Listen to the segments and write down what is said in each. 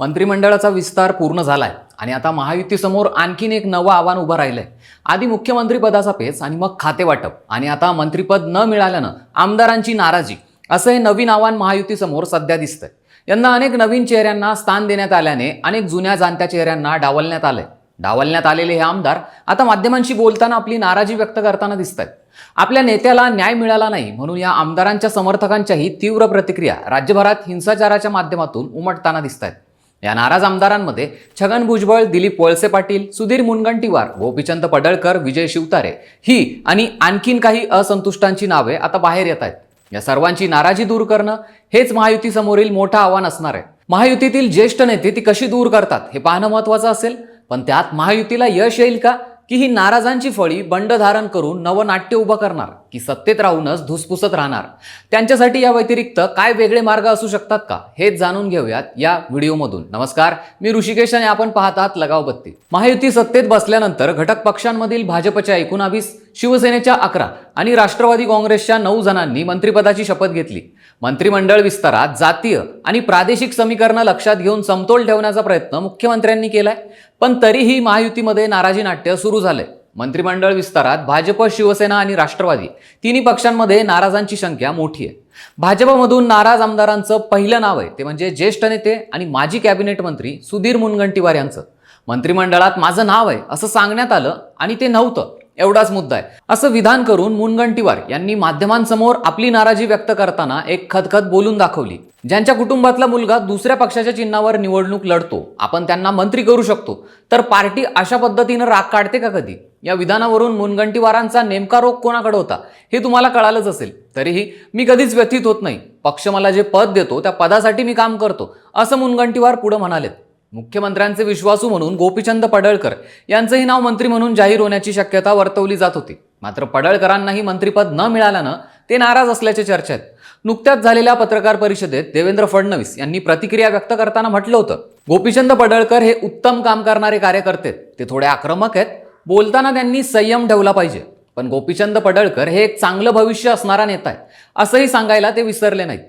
मंत्रिमंडळाचा विस्तार पूर्ण झालाय आणि आता महायुतीसमोर आणखीन एक नवं आव्हान उभं राहिलंय. आधी मुख्यमंत्रीपदाचा पेच आणि मग खाते वाटप. आणि आता मंत्रिपद न मिळाल्यानं आमदारांची नाराजी. असं हे नवीन आव्हान महायुतीसमोर सध्या दिसतंय. यंदा अनेक नवीन चेहऱ्यांना स्थान देण्यात आल्याने अनेक जुन्या जाणत्या चेहऱ्यांना डावलण्यात आलंय. डावलण्यात आलेले हे आमदार आता माध्यमांशी बोलताना आपली नाराजी व्यक्त करताना दिसत आहेत आपल्या नेत्याला न्याय मिळाला नाही म्हणून या आमदारांच्या समर्थकांच्याही तीव्र प्रतिक्रिया राज्यभरात हिंसाचाराच्या माध्यमातून उमटताना दिसत आहेत या नाराज आमदारांमध्ये छगन भुजबळ दिलीप वळसे पाटील सुधीर मुनगंटीवार गोपीचंद पडळकर विजय शिवतारे ही आणि आणखीन काही असंतुष्टांची नावे आता बाहेर येत आहेत. या सर्वांची नाराजी दूर करणं हेच महायुतीसमोरील मोठं आव्हान असणार आहे. महायुतीतील ज्येष्ठ नेते ती कशी दूर करतात हे पाहणं महत्वाचं असेल पण त्यात महायुतीला यश येईल का? की ही नाराजांची फळी बंड धारण करून नवनाट्य उभं करणार? की सत्तेत राहूनच धुसफुसत राहणार. त्यांच्यासाठी या व्यतिरिक्त काय वेगळे मार्ग असू शकतात का? हेच जाणून घेऊयात या व्हिडिओमधून. नमस्कार मी ऋषिकेश आणि आपण पाहतात आहात लगाव बत्ती. महायुती सत्तेत बसल्यानंतर घटक पक्षांमधील भाजपच्या एकोणावीस शिवसेनेच्या अकरा आणि राष्ट्रवादी काँग्रेसच्या नऊ जणांनी मंत्रिपदाची शपथ घेतली. मंत्रिमंडळ विस्तारात जातीय आणि प्रादेशिक समीकरणं लक्षात घेऊन समतोल ठेवण्याचा प्रयत्न मुख्यमंत्र्यांनी केलाय. पण तरीही महायुतीमध्ये नाराजी नाट्य सुरू झालंय. मंत्रिमंडळ विस्तारात भाजप शिवसेना आणि राष्ट्रवादी तिन्ही पक्षांमध्ये नाराजांची संख्या मोठी आहे. भाजपमधून नाराज आमदारांचं पहिलं नाव आहे ते म्हणजे ज्येष्ठ नेते आणि माजी कॅबिनेट मंत्री सुधीर मुनगंटीवार यांचं. मंत्रिमंडळात माझं नाव आहे असं सांगण्यात आलं आणि ते नव्हतं एवढाच मुद्दा आहे. असं विधान करून मुनगंटीवार यांनी माध्यमांसमोर आपली नाराजी व्यक्त करताना एक खतखत बोलून दाखवली. ज्यांच्या कुटुंबातला मुलगा दुसऱ्या पक्षाच्या चिन्हावर निवडणूक लढतो आपण त्यांना मंत्री करू शकतो. तर पार्टी अशा पद्धतीनं राग काढते का कधी? या विधानावरून मुनगंटीवारांचा नेमका रोग कोणाकडे होता हे तुम्हाला कळालंच असेल. तरीही मी कधीच व्यथित होत नाही. पक्ष मला जे पद देतो त्या पदासाठी मी काम करतो असं मुनगंटीवार पुढे म्हणालेत. मुख्यमंत्र्यांचे विश्वासू म्हणून गोपीचंद पडळकर यांचंही नाव मंत्री म्हणून जाहीर होण्याची शक्यता वर्तवली जात होती. मात्र पडळकरांनाही मंत्रीपद न मिळाल्यानं ते नाराज असल्याचे चर्चा आहेत नुकत्याच झालेल्या पत्रकार परिषदेत देवेंद्र फडणवीस यांनी प्रतिक्रिया व्यक्त करताना म्हटलं होतं गोपीचंद पडळकर हे उत्तम काम करणारे कार्यकर्ते आहेत. ते थोडे आक्रमक आहेत बोलताना त्यांनी संयम ठेवला पाहिजे. पण गोपीचंद पडळकर हे एक चांगलं भविष्य असणारा नेता आहे. असंही सांगायला ते विसरले नाहीत.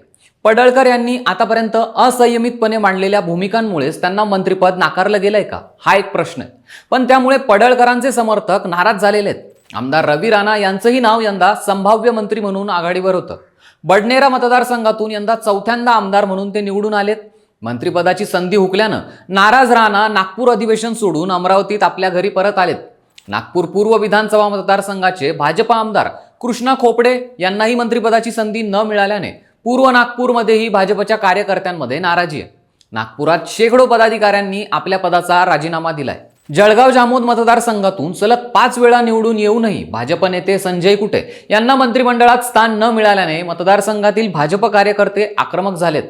पडळकर यांनी आतापर्यंत असंयमितपणे मांडलेल्या भूमिकांमुळेच त्यांना मंत्रिपद नाकारलं गेलंय का? हा एक प्रश्न आहे. पण त्यामुळे पडळकरांचे समर्थक नाराज झालेले आहेत. आमदार रवी राणा यांचंही नाव यंदा संभाव्य मंत्री म्हणून आघाडीवर होतं. बडनेरा मतदारसंघातून यंदा चौथ्यांदा आमदार म्हणून ते निवडून आलेत. मंत्रिपदाची संधी हुकल्यानं नाराज राणा नागपूर अधिवेशन सोडून अमरावतीत आपल्या घरी परत आलेत. नागपूर पूर्व विधानसभा मतदारसंघाचे भाजपा आमदार कृष्णा खोपडे यांनाही मंत्रिपदाची संधी न मिळाल्याने पूर्व नागपूरमध्येही भाजपच्या कार्यकर्त्यांमध्ये नाराजी आहे. नागपुरात शेकडो पदाधिकाऱ्यांनी आपल्या पदाचा राजीनामा दिलाय. जळगाव जामोद मतदारसंघातून सलग पाच वेळा निवडून येऊनही भाजप नेते संजय कुटे यांना मंत्रिमंडळात स्थान न मिळाल्याने मतदारसंघातील भाजप कार्यकर्ते आक्रमक झालेत.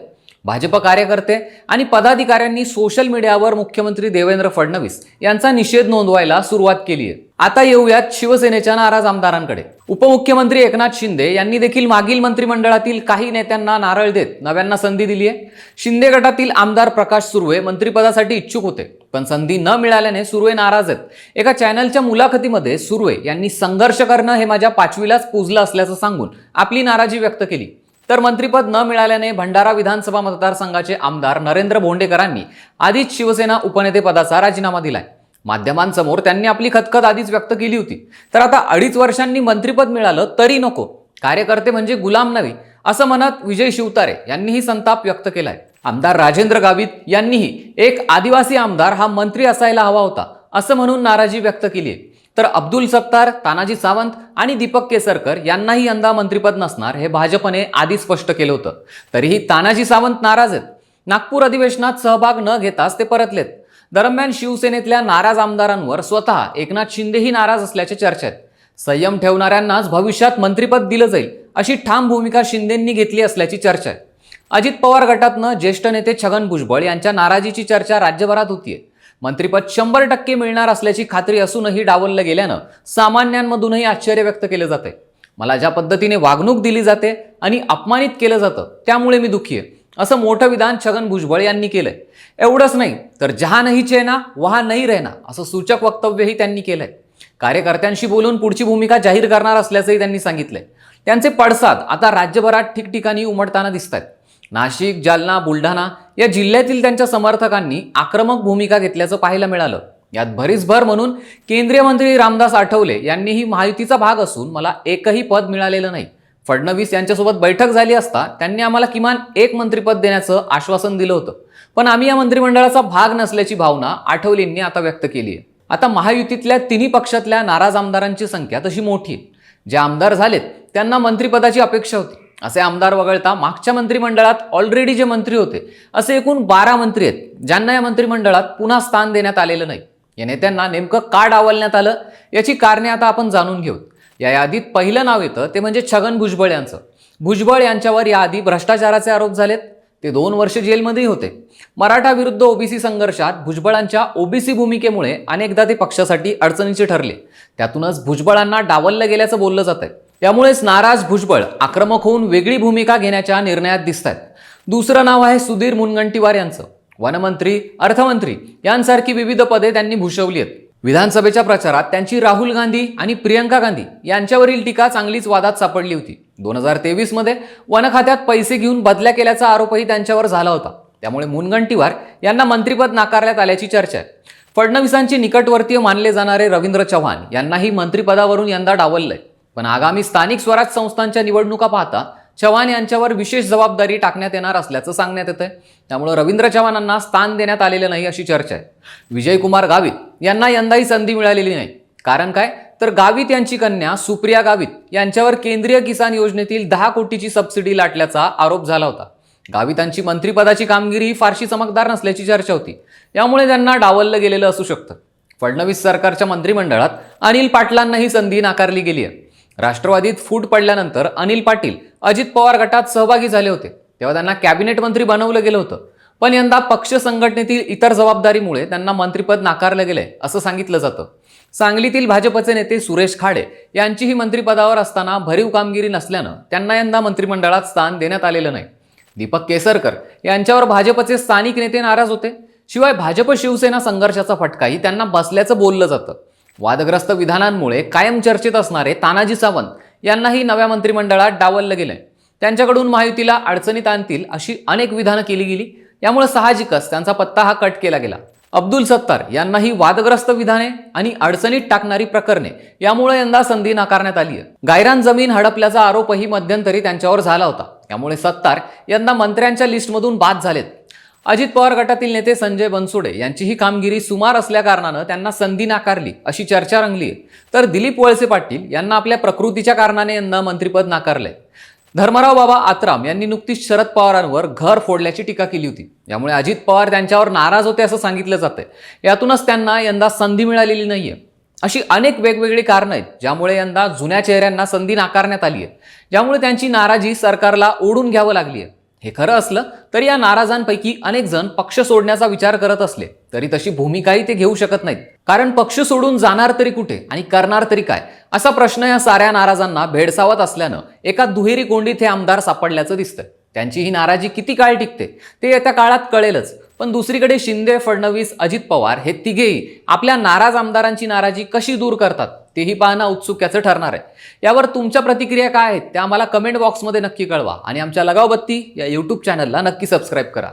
भाजप कार्यकर्ते आणि पदाधिकाऱ्यांनी सोशल मीडियावर मुख्यमंत्री देवेंद्र फडणवीस यांचा निषेध नोंदवायला सुरुवात केली आहे. आता येऊयात शिवसेनेच्या नाराज आमदारांकडे. उपमुख्यमंत्री एकनाथ शिंदे यांनी देखील मागील मंत्रिमंडळातील काही नेत्यांना नारळ देत नव्यांना संधी दिली आहे. शिंदे गटातील आमदार प्रकाश सुर्वे मंत्रिपदासाठी इच्छुक होते पण संधी न मिळाल्याने सुर्वे नाराज आहेत. एका चॅनलच्या मुलाखतीमध्ये सुर्वे यांनी संघर्ष करणं हे माझ्या पाचवीलाच पुजलं असल्याचं सांगून आपली नाराजी व्यक्त केली. तर मंत्रीपद न मिळाल्याने भंडारा विधानसभा मतदारसंघाचे आमदार नरेंद्र भोंडेकरांनी आधीच शिवसेना उपनेतेपदाचा राजीनामा दिलाय. माध्यमांसमोर त्यांनी आपली खतखत आधीच व्यक्त केली होती. तर आता अडीच वर्षांनी मंत्रीपद मिळालं तरी नको. कार्यकर्ते म्हणजे गुलाम नव्हे असं म्हणत विजय शिवतारे यांनीही संताप व्यक्त केलाय. आमदार राजेंद्र गावित यांनीही एक आदिवासी आमदार हा मंत्री असायला हवा होता असं म्हणून नाराजी व्यक्त केली आहे तर अब्दुल सत्तार तानाजी सावंत आणि दीपक केसरकर यांनाही यंदा मंत्रिपद नसणार हे भाजपने आधी स्पष्ट केलं होतं. तरीही तानाजी सावंत नाराज आहेत. नागपूर अधिवेशनात सहभाग न घेताच ते परतलेत. दरम्यान शिवसेनेतल्या नाराज आमदारांवर स्वतः एकनाथ शिंदेही नाराज असल्याच्या चर्चा आहेत. संयम ठेवणाऱ्यांनाच भविष्यात मंत्रिपद दिलं जाईल अशी ठाम भूमिका शिंदेंनी घेतली असल्याची चर्चा आहे. अजित पवार गटातनं ज्येष्ठ नेते छगन भुजबळ यांच्या नाराजीची चर्चा राज्यभरात होतीये. मंत्रिपद शंभर टक्के मिळणार असल्याची खात्री असूनही डावललं गेल्यानं सामान्यांमधूनही आश्चर्य व्यक्त केलं जाते मला ज्या पद्धतीने वागणूक दिली जाते आणि अपमानित केलं जातं त्यामुळे मी दुःखी आहे असं मोठं विधान छगन भुजबळ यांनी केलंय. एवढंच नाही तर जहा नाही चेना वहा नाही रहना असं सूचक वक्तव्यही त्यांनी केलंय. कार्यकर्त्यांशी बोलून पुढची भूमिका जाहीर करणार असल्याचंही त्यांनी सांगितलंय. त्यांचे पडसाद आता राज्यभरात ठिकठिकाणी उमटताना दिसत आहेत नाशिक जालना बुलढाणा या जिल्ह्यातील त्यांच्या समर्थकांनी आक्रमक भूमिका घेतल्याचं पाहायला मिळालं. यात भरीस भर म्हणून केंद्रीय मंत्री रामदास आठवले यांनीही महायुतीचा भाग असून मला एकही पद मिळालेलं नाही. फडणवीस यांच्यासोबत बैठक झाली असता त्यांनी आम्हाला किमान एक मंत्रिपद देण्याचं आश्वासन दिलं होतं. पण आम्ही या मंत्रिमंडळाचा भाग नसल्याची भावना आठवलेंनी आता व्यक्त केली आहे आता महायुतीतल्या तिन्ही पक्षातल्या नाराज आमदारांची संख्या तशी मोठी आहे. जे आमदार झालेत त्यांना मंत्रिपदाची अपेक्षा होती. असे आमदार वगळता मागच्या मंत्रिमंडळात ऑलरेडी जे मंत्री होते असे एकूण बारा मंत्री आहेत ज्यांना या मंत्रिमंडळात पुन्हा स्थान देण्यात आलेलं नाही. या नेत्यांना नेमकं का डावलण्यात आलं याची कारणे आता आपण जाणून घेऊ. या यादीत पहिलं नाव येतं ते म्हणजे छगन भुजबळ यांचं. भुजबळ यांच्यावर याआधी भ्रष्टाचाराचे आरोप झालेत ते दोन वर्ष जेलमध्येही होते. मराठा विरुद्ध ओबीसी संघर्षात भुजबळांच्या ओबीसी भूमिकेमुळे अनेकदा ते पक्षासाठी अडचणीचे ठरले. त्यातूनच भुजबळांना डावललं गेल्याचं बोललं जात आहे यामुळेच नाराज भुजबळ आक्रमक होऊन वेगळी भूमिका घेण्याच्या निर्णयात दिसत आहेत दुसरं नाव आहे सुधीर मुनगंटीवार यांचं. वनमंत्री अर्थमंत्री यांसारखी विविध पदे त्यांनी भूषवली आहेत. विधानसभेच्या प्रचारात त्यांची राहुल गांधी आणि प्रियंका गांधी यांच्यावरील टीका चांगलीच वादात सापडली होती. दोन हजार तेवीसमध्ये वन खात्यात पैसे घेऊन बदल्या केल्याचा आरोपही त्यांच्यावर झाला होता. त्यामुळे मुनगंटीवार यांना मंत्रिपद नाकारण्यात आल्याची चर्चा आहे. फडणवीसांचे निकटवर्तीय मानले जाणारे रवींद्र चव्हाण यांनाही मंत्रिपदावरून यंदा डावललंय. पण आगामी स्थानिक स्वराज संस्थांच्या निवडणुका पाहता चव्हाण यांच्यावर विशेष जबाबदारी टाकण्यात येणार असल्याचं सांगण्यात येतंय. आहे त्यामुळे रवींद्र चव्हाणांना स्थान देण्यात आलेलं नाही अशी चर्चा आहे. विजयकुमार गावित यांना यंदाही संधी मिळालेली नाही. कारण काय? तर गावित यांची कन्या सुप्रिया गावित यांच्यावर केंद्रीय किसान योजनेतील दहा कोटीची सबसिडी लाटल्याचा आरोप झाला होता. गावितांची मंत्रिपदाची कामगिरी ही फारशी चमकदार नसल्याची चर्चा होती. यामुळे त्यांना डावललं गेलेलं असू शकतं. फडणवीस सरकारच्या मंत्रिमंडळात अनिल पाटलांना ही संधी नाकारली गेली आहे. राष्ट्रवादीत फूट पडल्यानंतर अनिल पाटील अजित पवार गटात सहभागी झाले होते. तेव्हा त्यांना कॅबिनेट मंत्री बनवलं गेलं होतं. पण यंदा पक्ष संघटनेतील इतर जबाबदारीमुळे त्यांना मंत्रिपद नाकारलं गेलंय असं सांगितलं जातं. सांगलीतील भाजपचे नेते सुरेश खाडे यांचीही मंत्रिपदावर असताना भरीव कामगिरी नसल्यानं त्यांना यंदा मंत्रिमंडळात स्थान देण्यात आलेलं नाही. दीपक केसरकर यांच्यावर भाजपचे स्थानिक नेते नाराज होते. शिवाय भाजप शिवसेना संघर्षाचा फटकाही त्यांना बसल्याचं बोललं जातं. वादग्रस्त विधानांमुळे कायम चर्चेत असणारे तानाजी सावंत यांनाही नव्या मंत्रिमंडळात डावललं गेलंय. त्यांच्याकडून महायुतीला अडचणीत आणतील अशी अनेक विधानं केली गेली. यामुळे साहजिकच त्यांचा पत्ता हा कट केला गेला. अब्दुल सत्तार यांनाही वादग्रस्त विधाने आणि अडचणीत टाकणारी प्रकरणे यामुळे यंदा संधी नाकारण्यात आली आहे गायरान जमीन हडपल्याचा आरोपही मध्यंतरी त्यांच्यावर झाला होता. त्यामुळे सत्तार यंदा मंत्र्यांच्या लिस्टमधून बाद झालेत. अजित पवार गटातील नेते संजय बनसोडे यांची ही कामगिरी सुमार असल्याकारणानं त्यांना संधी नाकारली अशी चर्चा रंगली आहे. तर दिलीप वळसे पाटील यांना आपल्या प्रकृतीच्या कारणाने यंदा मंत्रिपद नाकारलंय. धर्मराव बाबा आत्राम यांनी नुकतीच शरद पवारांवर घर फोडल्याची टीका केली होती. यामुळे अजित पवार त्यांच्यावर नाराज होते असं सांगितलं जातंय. यातूनच त्यांना यंदा संधी मिळालेली नाहीये. अशी अनेक वेगवेगळी कारणं आहेत ज्यामुळे यंदा जुन्या चेहऱ्यांना संधी नाकारण्यात आली आहे ज्यामुळे त्यांची नाराजी सरकारला ओढून घ्यावं लागली आहे हे खरं असलं तरी या नाराजांपैकी अनेक जण पक्ष सोडण्याचा विचार करत असले तरी तशी भूमिकाही ते घेऊ शकत नाहीत. कारण पक्ष सोडून जाणार तरी कुठे आणि करणार तरी काय? असा प्रश्न या साऱ्या नाराजांना भेडसावत असल्यानं एका दुहेरी कोंडीत हे आमदार सापडल्याचं दिसतंय. त्यांची ही नाराजी किती काळ टिकते ते येत्या काळात कळेलच. पण दुसरीकडे शिंदे फडणवीस अजित पवार हे तिघेही आपल्या नाराज आमदारांची नाराजी कशी दूर करतात तेही पाहणं उत्सुक्याचं ठरणार आहे. यावर तुमच्या प्रतिक्रिया काय आहेत त्या आम्हाला कमेंट बॉक्समध्ये नक्की कळवा आणि आमच्या लगावबत्ती या यूट्यूब चॅनलला नक्की सबस्क्राईब करा.